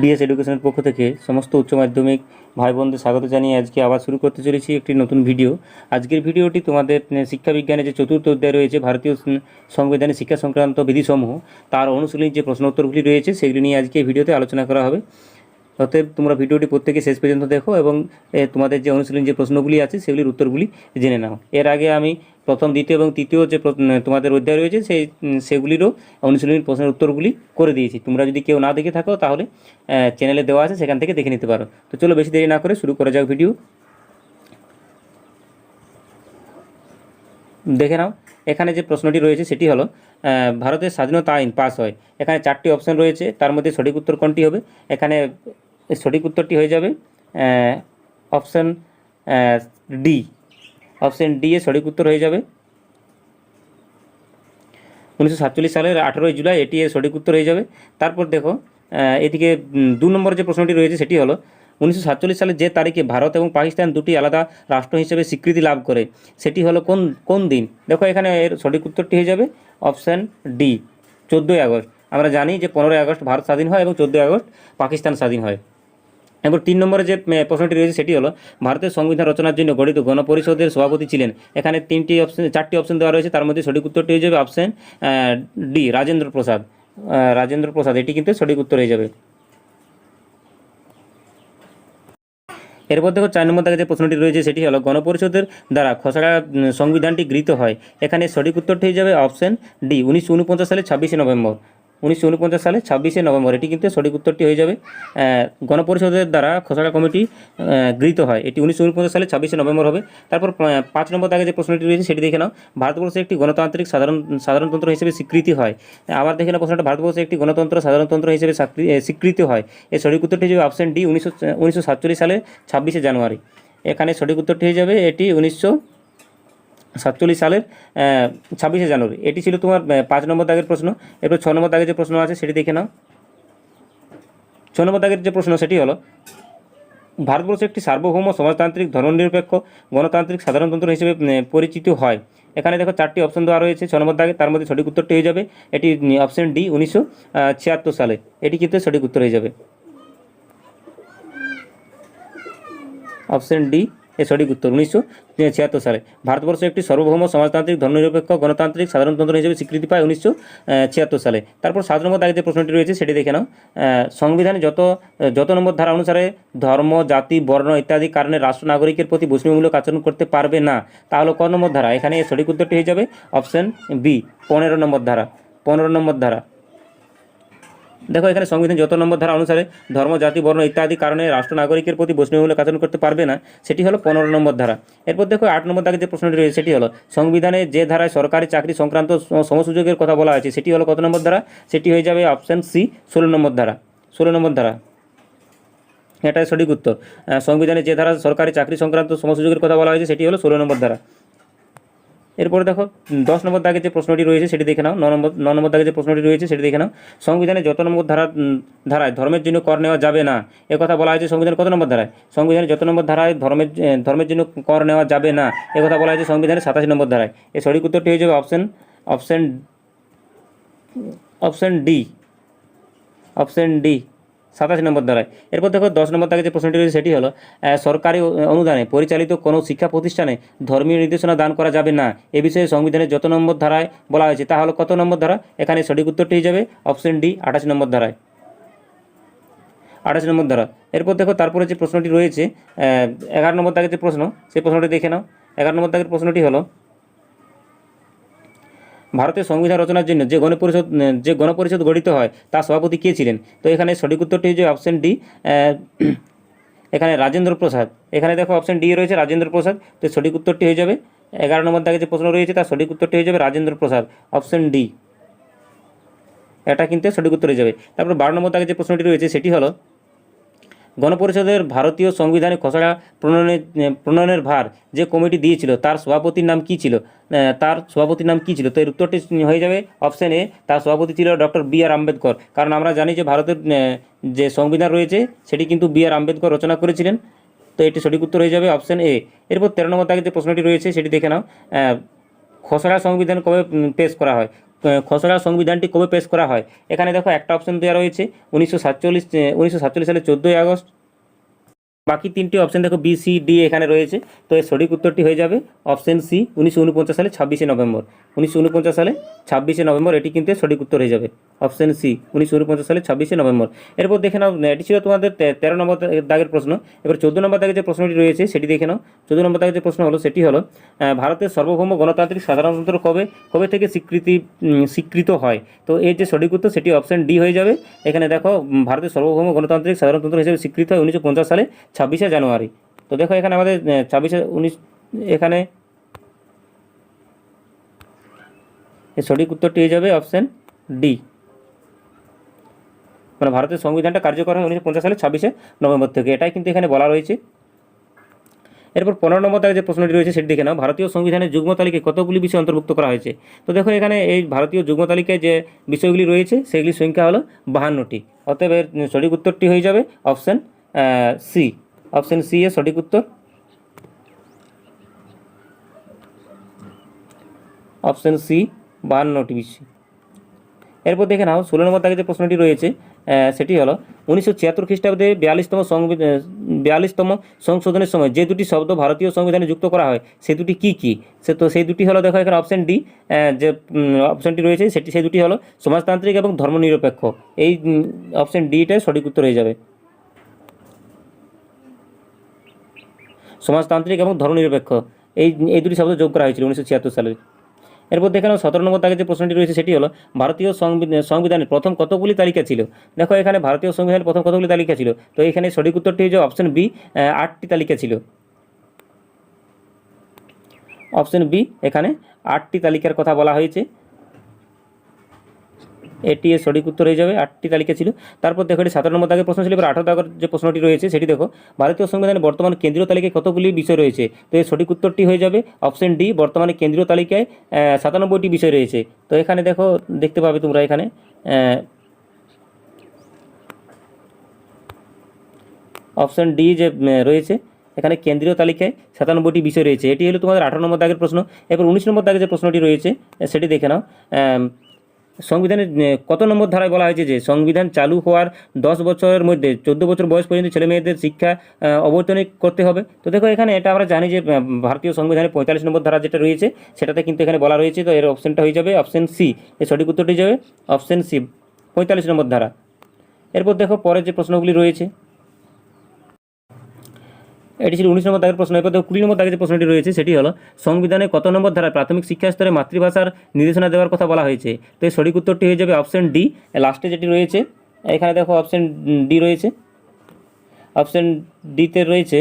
DS এডুকেশনের পক্ষ থেকে সমস্ত উচ্চ মাধ্যমিক ভাই বোনদের স্বাগত জানিয়ে আজকে আবার শুরু করতে চলেছি একটি নতুন ভিডিও। আজকের ভিডিওটি তোমাদের শিক্ষাবিজ্ঞানে যে চতুর্থ অধ্যায় রয়েছে, ভারতীয় সংবিধানে শিক্ষা সংক্রান্ত বিধিসমূহ, তার অনুশীলনী যে প্রশ্ন উত্তরগুলি রয়েছে, সেগুলি নিয়ে আজকে ভিডিওতে আলোচনা করা হবে। অতএব তোমরা ভিডিওটি প্রত্যেকে শেষ পর্যন্ত দেখো এবং তোমাদের যে অনুশীলন, যে প্রশ্নগুলি আছে, সেগুলির উত্তরগুলি জেনে নাও। এর আগে আমি প্রথম, দ্বিতীয় এবং তৃতীয় যে তোমাদের অধ্যায় রয়েছে, সেই সেগুলিরও অনুশীলনীর প্রশ্নের উত্তরগুলি করে দিয়েছি। তোমরা যদি কেউ না দেখে থাকো, তাহলে চ্যানেলে দেওয়া আছে, সেখান থেকে দেখে নিতে পারো। তো চলো, বেশি দেরি না করে শুরু করা যাক ভিডিও দেখে নাও, এখানে যে প্রশ্নটি রয়েছে, সেটি হলো ভারতের স্বাধীনতা আইন পাস হয়। এখানে চারটি অপশন রয়েছে, তার মধ্যে সঠিক উত্তর কোনটি হবে? এখানে সঠিক উত্তরটি হয়ে যাবে অপশন ডি অপশন ডি এর সঠিক উত্তর হয়ে যাবে। উনিশশো সাতচল্লিশ সালের আঠেরোই জুলাই এটি এর সঠিক উত্তর হয়ে যাবে। তারপর দেখো এদিকে দু নম্বর যে প্রশ্নটি রয়েছে সেটি হলো, উনিশশো সাতচল্লিশ সালে যে তারিখে ভারত এবং পাকিস্তান দুটি আলাদা রাষ্ট্র হিসেবে স্বীকৃতি লাভ করে, সেটি হলো কোন কোন দিন? দেখো এখানে এর সঠিক উত্তরটি হয়ে যাবে অপশান ডি চোদ্দোই আগস্ট। আমরা জানি যে পনেরোই আগস্ট ভারত স্বাধীন হয় এবং চোদ্দোই আগস্ট পাকিস্তান স্বাধীন হয়। এবার তিন নম্বরে যে প্রশ্নটি রয়েছে সেটি হলো, ভারতের সংবিধান রচনার জন্য গঠিত গণপরিষদের সভাপতি ছিলেন। এখানে তিনটি অপশন চারটি অপশন দেওয়া রয়েছে। তার মধ্যে সঠিক উত্তরটি হয়ে যাবে অপশন ডি রাজেন্দ্র প্রসাদ। রাজেন্দ্র প্রসাদ, এটি কিন্তু সঠিক উত্তর হয়ে যাবে। এরপর দেখো, চার নম্বর দাগে যে প্রশ্নটি রয়েছে সেটি হলো, গণপরিষদের দ্বারা খসড়া সংবিধানটি গৃহীত হয়। এখানে সঠিক উত্তরটি হয়ে যাবে অপশন ডি উনিশশো উনপঞ্চাশ সালে ছাব্বিশে নভেম্বর। উনিশশো উনপঞ্চাশ সালে ছাব্বিশে নভেম্বর এটি কিন্তু সঠিক উত্তরটি হয়ে যাবে। গণপরিষদের দ্বারা খসড়া কমিটি গৃহীত হয়। এটি উনিশশো উনপঞ্চাশ সালে ছাব্বিশে নভেম্বর হবে। তারপর পাঁচ নম্বর দাগে যে প্রশ্নটি রয়েছে সেটি দেখে নাও। ভারতবর্ষে একটি গণতান্ত্রিক সাধারণ, সাধারণতন্ত্র হিসেবে স্বীকৃতি হয়। আবার দেখে নাও প্রশ্নটা। ভারতবর্ষে একটি গণতন্ত্র, সাধারণতন্ত্র হিসেবে স্বীকৃতি হয়। এর সঠিক উত্তরটি যাবে অপশন ডি উনিশশো উনিশশো সাতচল্লিশ সালে ছাব্বিশে জানুয়ারি। এখানে সঠিক উত্তরটি হয়ে যাবে এটি উনিশশো সাতচল্লিশ সালের ছাব্বিশে জানুয়ারি। এটি ছিল তোমার পাঁচ নম্বর দাগের প্রশ্ন। এরপর ছ নম্বর দাগের যে প্রশ্ন আছে, সেটি দেখে নাও। ছ নম্বর দাগের যে প্রশ্ন, সেটি হলো, ভারতবর্ষ একটি সার্বভৌম সমাজতান্ত্রিক, ধর্মনিরপেক্ষ, গণতান্ত্রিক সাধারণতন্ত্র হিসেবে পরিচিত হয়। এখানে দেখো চারটি অপশন দেওয়া রয়েছে, ছ নম্বর দাগে, তার মধ্যে সঠিক উত্তরটি হয়ে যাবে। এটি অপশন ডি উনিশশো ছিয়াত্তর সালে। এটি কিন্তু সঠিক উত্তর হয়ে যাবে। অপশন ডি এ সঠিক উত্তর। উনিশশো ছিয়াত্তর সালে ভারতবর্ষ একটি সার্বভৌম সমাজতান্ত্রিক, ধর্মনিরপেক্ষ, গণতান্ত্রিক সাধারণতন্ত্র হিসেবে স্বীকৃতি পায় উনিশশো ছিয়াত্তর সালে। তারপর সাত নম্বর যে প্রশ্নটি রয়েছে, সেটি দেখে নাও। সংবিধানে যত যত নম্বর ধারা অনুসারে ধর্ম, জাতি, বর্ণ ইত্যাদি কারণে রাষ্ট্র নাগরিকের প্রতি বৈষম্যমূলক আচরণ করতে পারবে না তাহলে ক নম্বর ধারা। এখানে সঠিক উত্তরটি হয়ে যাবে, অপশন বি, পনেরো নম্বর ধারা। পনেরো নম্বর ধারা। দেখো, এখানে সংবিধান যত নম্বর ধারা অনুসারে ধর্ম, জাতি, বর্ণ ইত্যাদি কারণে রাষ্ট্র নাগরিকের প্রতি বৈষ্ণবমূলক আচরণ করতে পারবে না, সেটি হলো পনেরো নম্বর ধারা। এরপর দেখো, আট নম্বর দাগে যে প্রশ্নটি রয়েছে, সেটি হলো, সংবিধানে যে ধারায় সরকারি চাকরি সংক্রান্ত সমসুযোগের কথা বলা আছে সেটি হলো কত নম্বর ধারা? সেটি হয়ে যাবে অপশন সি ষোলো নম্বর ধারা। ষোলো নম্বর ধারা। এটাই সঠিক উত্তর। সংবিধানে যে ধারা সরকারি চাকরি সংক্রান্ত সমসুযোগের কথা বলা হয়েছে, সেটি হলো ষোলো নম্বর ধারা। এরপরে দেখো দশ নম্বর দাগে যে প্রশ্নটি রয়েছে সেটি দেখে নাও। ন নম্বর ন নম্বর দাগে যে প্রশ্নটি রয়েছে সেটি দেখে নাও। সংবিধানে যত নম্বর ধারা ধারায় ধর্মের জন্য কর নেওয়া যাবে না, এ কথা বলা হয়েছে সংবিধানের কত নম্বর ধারায়? সংবিধানে যত নম্বর ধারায় ধর্মের ধর্মের জন্য কর নেওয়া যাবে না, এ কথা বলা হয়েছে সংবিধানের সাতাশি নম্বর ধারায়। এর সঠিক উত্তরটি হয়ে যাবে option option option D option D. সাতাশি নম্বর ধারায়। এরপর দেখো দশ নম্বর দাগে যে প্রশ্নটি রয়েছে, সেটি হলো সরকারি অনুদানে পরিচালিত কোনো শিক্ষা প্রতিষ্ঠানে ধর্মীয় নির্দেশনা দান করা যাবে না। এ বিষয়ে সংবিধানের যত নম্বর ধারায় বলা হয়েছে, তা হলো কত নম্বর ধারা? এখানে সঠিক উত্তরটি হয়ে যাবে অপশন ডি, আঠাশ নম্বর ধারায়। আঠাশ নম্বর ধারা। এরপর দেখো, তারপরে যে প্রশ্নটি রয়েছে এগারো নম্বর দাগের যে প্রশ্ন, সেই প্রশ্নটি দেখে নাও। এগারো নম্বর দাগের প্রশ্নটি হলো ভারতের সংবিধান রচনার জন্য যে গণপরিষদ যে গণপরিষদ গঠিত হয়, তার সভাপতি কে ছিলেন? তো এখানে সঠিক উত্তরটি হচ্ছে অপশন ডি এখানে রাজেন্দ্র প্রসাদ। এখানে দেখো অপশন ডি রয়েছে, রাজেন্দ্র প্রসাদ। তো সঠিক উত্তরটি হয়ে যাবে, এগারো নম্বর দাগে যে প্রশ্ন রয়েছে, তার সঠিক উত্তরটি হয়ে যাবে রাজেন্দ্র প্রসাদ। অপশন ডি এটা কিন্তু সঠিক উত্তর হয়ে যাবে। তারপর বারো নম্বর দাগে যে প্রশ্নটি রয়েছে, সেটি হলো গণপরিষদের ভারতীয় সংবিধানে খসড়া প্রণয়নের প্রণয়নের ভার যে কমিটি দিয়েছিল, তার সভাপতির নাম কী ছিল? তার সভাপতির নাম কী ছিল? তো এর উত্তরটি হয়ে যাবে অপশন এ। তার সভাপতি ছিল ডক্টর বি আর আম্বেদকর। কারণ আমরা জানি যে ভারতের যে সংবিধান রয়েছে, সেটি কিন্তু বি আর আম্বেদকর রচনা করেছিলেন। তো এটি সঠিক উত্তর হয়ে যাবে অপশন এ। এরপর তেরো নম্বর দাগে যে প্রশ্নটি রয়েছে, সেটি দেখে নাও। খসড়া সংবিধান কবে পেশ করা হয়? খসড়া সংবিধানটি কবে পেশ করা হয়? এখানে দেখো একটা অপশন দেওয়া রয়েছে, উনিশশো সাতচল্লিশ উনিশশো সাতচল্লিশ সালে চোদ্দোই আগস্ট। বাকি তিনটি অপশন দেখো বি সি ডি এখানে রয়েছে, তো এর সঠিক উত্তরটি হয়ে যাবে অপশন সি উনিশশো উনপঞ্চাশ সালে ছাব্বিশে নভেম্বর। উনিশশো উনপঞ্চাশ সালে ছাব্বিশে নভেম্বর, এটি কিন্তু সঠিক উত্তর হয়ে যাবে। অপশন সি, উনিশশো উনপঞ্চাশ সালে ছাব্বিশে নভেম্বর। এরপর দেখে নাও এটি ছিল তোমাদের তেরো নম্বর দাগের প্রশ্ন। এবার চোদ্দ নম্বর দাগের যে প্রশ্নটি রয়েছে, সেটি দেখে নাও। চোদ্দ নম্বর দাগের যে প্রশ্ন হলো, সেটি হলো ভারতের সার্বভৌম গণতান্ত্রিক সাধারণতন্ত্র কবে কবে থেকে স্বীকৃতি স্বীকৃত হয়? তো এর যে সঠিক উত্তর, সেটি অপশন ডি হয়ে যাবে। এখানে দেখো ভারতের সার্বভৌম গণতান্ত্রিক সাধারণতন্ত্র হিসেবে স্বীকৃত হয় উনিশশো পঞ্চাশ সালে, ছাব্বিশে জানুয়ারি। তো দেখো, এখানে আমাদের ছাব্বিশে, উনিশ, এখানে সঠিক উত্তরটি হয়ে যাবে অপশন ডি। মানে ভারতের সংবিধানটা কার্যকর হয় উনিশশো পঞ্চাশ সালে ছাব্বিশে নভেম্বর থেকে। এটাই কিন্তু এখানে বলা রয়েছে। এরপর পনেরো নম্বর তারিখে যে প্রশ্নটি রয়েছে সেটি দেখে নাও। ভারতীয় সংবিধানের যুগ্ম তালিকায় কতগুলি বিষয় অন্তর্ভুক্ত করা হয়েছে? তো দেখো এখানে এই ভারতীয় যুগ্ম তালিকায় যে বিষয়গুলি রয়েছে, সেগুলির সংখ্যা হলো বাহান্নটি। অতএব এর সঠিক উত্তরটি হয়ে যাবে অপশান সি অপশন সি এর সঠিক উত্তর। অপশন সি বাহান্নটি বিষয়। এরপর দেখে নাও, ষোলো নম্বর তারিখে যে প্রশ্নটি রয়েছে সেটি হলো, উনিশশো ছিয়াত্তর খ্রিস্টাব্দে বিয়াল্লিশতম সংবিধান বিয়াল্লিশতম সংশোধনের সময় যে দুটি শব্দ ভারতীয় সংবিধানে যুক্ত করা হয়, সে দুটি কী কী? সে তো সেই দুটি হলো, দেখো এখানে অপশন ডি যে অপশনটি রয়েছে, সেটি, সেই দুটি হলো সমাজতান্ত্রিক এবং ধর্মনিরপেক্ষ। এই অপশন ডিটাই সঠিক উত্তর হয়ে যাবে। সমাজতান্ত্রিক এবং ধর্মনিরপেক্ষ। এই এই দুটি শব্দ যোগ করা হয়েছিল উনিশশো ছিয়াত্তর সালে এরপর দেখে নাও, সতেরো নম্বর যে প্রশ্নটি রয়েছে সেটি হলো, ভারতীয় সংবিধান সংবিধানের প্রথম কতগুলি তালিকা ছিল? দেখো, এখানে ভারতীয় সংবিধানের প্রথম কতগুলি তালিকা ছিল? তো এখানে সঠিক উত্তরটি হচ্ছে অপশন বি আটটি তালিকা ছিল। অপশন বি এখানে আটটি তালিকার কথা বলা হয়েছে। এটি সঠিক উত্তর হয়ে যাবে, আটটি তালিকা ছিল। তারপর দেখো এটি সতেরো নম্বর দাগের প্রশ্ন ছিল, এবার আঠারো দাগের যে প্রশ্নটি রয়েছে সেটি দেখো। ভারতীয় সংবিধানের বর্তমান কেন্দ্রীয় তালিকায় কতগুলি বিষয় রয়েছে? তো এর সঠিক উত্তরটি হয়ে যাবে অপশন ডি, বর্তমানে কেন্দ্রীয় তালিকায় সাতানব্বইটি বিষয় রয়েছে। তো এখানে দেখো, দেখতে পাবে তোমরা এখানে অপশন ডি যে রয়েছে, এখানে কেন্দ্রীয় তালিকায় সাতানব্বইটি বিষয় রয়েছে। এটি হলো তোমাদের আঠারো নম্বর দাগের প্রশ্ন। এরপর উনিশ নম্বর দাগের যে প্রশ্নটি রয়েছে, সেটি দেখে নাও। সংবিধানের কত নম্বর ধারায় বলা হয়েছে যে সংবিধান চালু হওয়ার দশ বছরের মধ্যে চোদ্দ বছর বয়স পর্যন্ত ছেলে মেয়েদের শিক্ষা অবৈতনিক করতে হবে। তো দেখো এখানে এটা আমরা জানি যে ভারতীয় সংবিধানের পঁয়তাল্লিশ নম্বর ধারা যেটা রয়েছে, সেটাতে কিন্তু এখানে বলা রয়েছে, তো এর অপশনটা হয়ে যাবে অপশন সি এর সঠিক উত্তরটি যাবে অপশন সি পঁয়তাল্লিশ নম্বর ধারা। এরপর দেখো পরের যে প্রশ্নগুলি রয়েছে এটি ছিল উনিশ নম্বর দাগের প্রশ্ন। এরপর কুড়ি নম্বর দাগের যে প্রশ্নটি রয়েছে, সেটি হলো, সংবিধানে কত নম্বর ধারায় প্রাথমিক শিক্ষা স্তরে মাতৃভাষার নির্দেশনা দেওয়ার কথা বলা হয়েছে? তো এই সঠিক উত্তরটি হয়ে যাবে অপশন ডি লাস্টে যেটি রয়েছে, এখানে দেখো অপশন ডি রয়েছে। অপশন ডিতে রয়েছে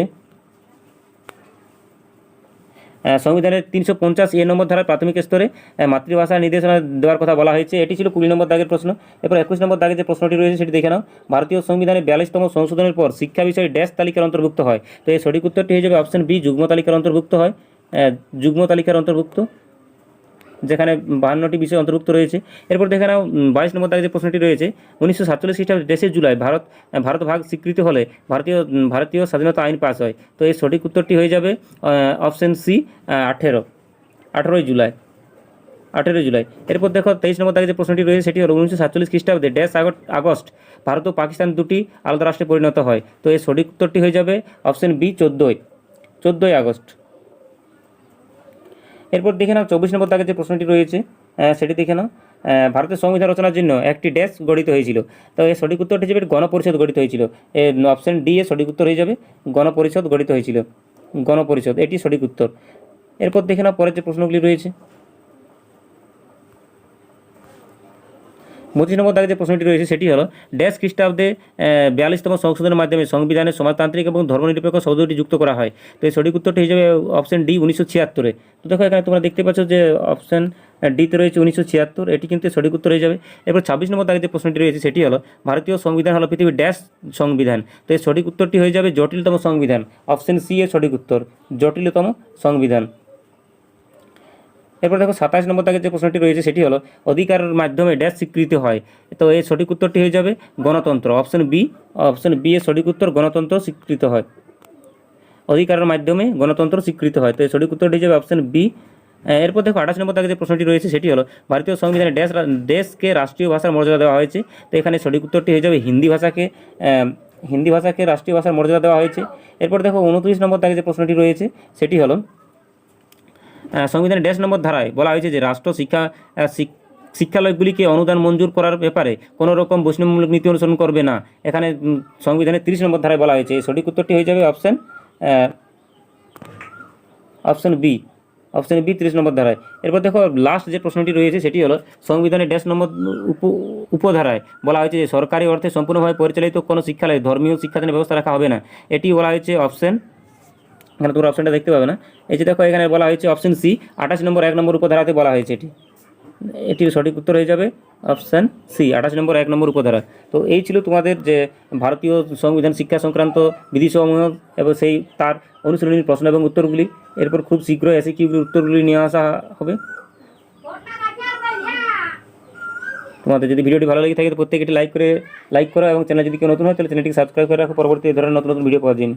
সংবিধানের তিনশো পঞ্চাশ এ নম্বর ধারা প্রাথমিক স্তরে মাতৃভাষা নির্দেশনা দেওয়ার কথা বলা হয়েছে। এটি ছিল কুড়ি নম্বর দাগের প্রশ্ন। এরপর একুশ নম্বর দাগের যে প্রশ্নটি রয়েছে, সেটি দেখে নাও। ভারতীয় সংবিধানে বিয়াল্লিশতম সংশোধনের পর শিক্ষা বিষয়ে ড্যাশ তালিকার অন্তর্ভুক্ত হয়। তো এই সঠিক উত্তরটি হয়ে যাবে অপশন বি, যুগ্ম তালিকার অন্তর্ভুক্ত হয়। যুগ্ম তালিকার অন্তর্ভুক্ত। যেখানে বাহান্নটি বিষয় অন্তর্ভুক্ত রয়েছে। এরপর দেখে নাও বাইশ নম্বর দাগে যে প্রশ্নটি রয়েছে, উনিশশো সাতচল্লিশ খ্রিস্টাব্দে দেশের জুলাই ভারত ভারত ভাগ স্বীকৃতি হলে ভারতীয় ভারতীয় স্বাধীনতা আইন পাস হয়। তো এর সঠিক উত্তরটি হয়ে যাবে অপশন সি আঠেরো, আঠেরোই জুলাই আঠেরোই জুলাই। এরপর দেখো, তেইশ নম্বর দাগে যে প্রশ্নটি রয়েছে, সেটি হলো উনিশশো সাতচল্লিশ খ্রিস্টাব্দে ড্যাশ আগস্ট, ভারত ও পাকিস্তান দুটি আলাদা রাষ্ট্রে পরিণত হয়। তো এর সঠিক উত্তরটি হয়ে যাবে, অপশন বি, চোদ্দোই চোদ্দোই আগস্ট। এরপর দেখে নাও, চব্বিশ নম্বর দাগে যে প্রশ্নটি রয়েছে সেটি দেখে নাও। ভারতের সংবিধান রচনার জন্য একটি ড্যাশ গঠিত হয়েছিল। তো এর সঠিক উত্তরটি যাবে গণপরিষদ গঠিত হয়েছিল। অপশন ডি এ সঠিক উত্তর হয়ে যাবে, গণপরিষদ গঠিত হয়েছিল। গণপরিষদ, এটি সঠিক উত্তর। এরপর দেখে নাও, পরের যে প্রশ্নগুলি রয়েছে পঁচিশ নম্বর দাগে যে প্রশ্নটি রয়েছে, সেটি হলো ড্যাশ খ্রিস্টাব্দে বিয়াল্লিশতম সংশোধনের মাধ্যমে সংবিধানে সমাজতান্ত্রিক এবং ধর্মনিরপেক্ষ শব্দটি যুক্ত করা হয়। তো এই সঠিক উত্তরটি যাবে অপশন ডি উনিশশো ছিয়াত্তরে। তো দেখো, এখানে তোমরা দেখতে পাচ্ছ যে অপশন ডিতে রয়েছে উনিশশো ছিয়াত্তর, এটি কিন্তু সঠিক উত্তর হয়ে যাবে। এরপর ছাব্বিশ নম্বর দাগে যে প্রশ্নটি রয়েছে, সেটি হলো, ভারতীয় সংবিধান হলো পৃথিবীর ড্যাশ সংবিধান। তো এই সঠিক উত্তরটি হয়ে যাবে জটিলতম সংবিধান। অপশন সি এর সঠিক উত্তর, জটিলতম সংবিধান। এরপর দেখো সাতাশ নম্বর দাগের যে প্রশ্নটি রয়েছে, সেটি হলো অধিকারের মাধ্যমে ড্যাশ স্বীকৃতি হয়, তো এর সঠিক উত্তরটি হয়ে যাবে গণতন্ত্র। অপশন বি অপশন বি এর সঠিক উত্তর গণতন্ত্র স্বীকৃত হয়। অধিকারের মাধ্যমে গণতন্ত্র স্বীকৃত হয়, তো এর সঠিক উত্তরটি হয়ে যাবে অপশন বি এরপর দেখো আঠাশ নম্বর দাগে যে প্রশ্নটি রয়েছে, সেটি হলো, ভারতীয় সংবিধানে দেশ দেশকে রাষ্ট্রীয় ভাষার মর্যাদা দেওয়া হয়েছে, তো এখানে সঠিক উত্তরটি হয়ে যাবে হিন্দি ভাষাকে হিন্দি ভাষাকে রাষ্ট্রীয় ভাষার মর্যাদা দেওয়া হয়েছে। এরপর দেখো উনত্রিশ নম্বর দাগে যে প্রশ্নটি রয়েছে, সেটি হলো সংবিধানের ড্যাশ নম্বর ধারায় বলা হয়েছে যে রাষ্ট্র, শিক্ষা শিক্ষালয়গুলিকে অনুদান মঞ্জুর করার ব্যাপারে কোনো রকম বৈষ্ণবমূলক নীতি অনুসরণ করবে না। এখানে সংবিধানের তিরিশ নম্বর ধারায় বলা হয়েছে এই সঠিক উত্তরটি হয়ে যাবে option option B option B তিরিশ নম্বর ধারায়। এরপর দেখো লাস্ট যে প্রশ্নটি রয়েছে, সেটি হলো, সংবিধানের ড্যাশ নম্বর উপ, উপধারায় বলা হয়েছে যে সরকারি অর্থে সম্পূর্ণভাবে পরিচালিত কোনো শিক্ষালয়ে ধর্মীয় শিক্ষাদানের ব্যবস্থা রাখা হবে না। এটি বলা হয়েছে অপশান এখানে তোমরা অপশানটা দেখতে পাবে না। এই যে দেখো, এখানে বলা হয়েছে অপশান সি আঠাশ নম্বর এক নম্বর উপধারাতে বলা হয়েছে এটি। এটির সঠিক উত্তর হয়ে যাবে অপশান সি আঠাশ নম্বর এক নম্বর উপধারা। তো এই ছিল তোমাদের যে ভারতীয় সংবিধান শিক্ষা সংক্রান্ত বিধিসমূহ এবং সেই তার অনুশীলনীর প্রশ্ন এবং উত্তরগুলি। এরপর খুব শীঘ্রই এসে কিউগুলির উত্তরগুলি নিয়ে আসা হবে। তোমাদের যদি ভিডিওটি ভালো লেগে থাকে, তো লাইক করে লাইক করো এবং চ্যানেল যদি কেউ নতুন হয়, তাহলে চ্যানেলটিকে সাবস্ক্রাইব করে রাখো। পরবর্তী ধরনের নতুন নতুন ভিডিও জন্য।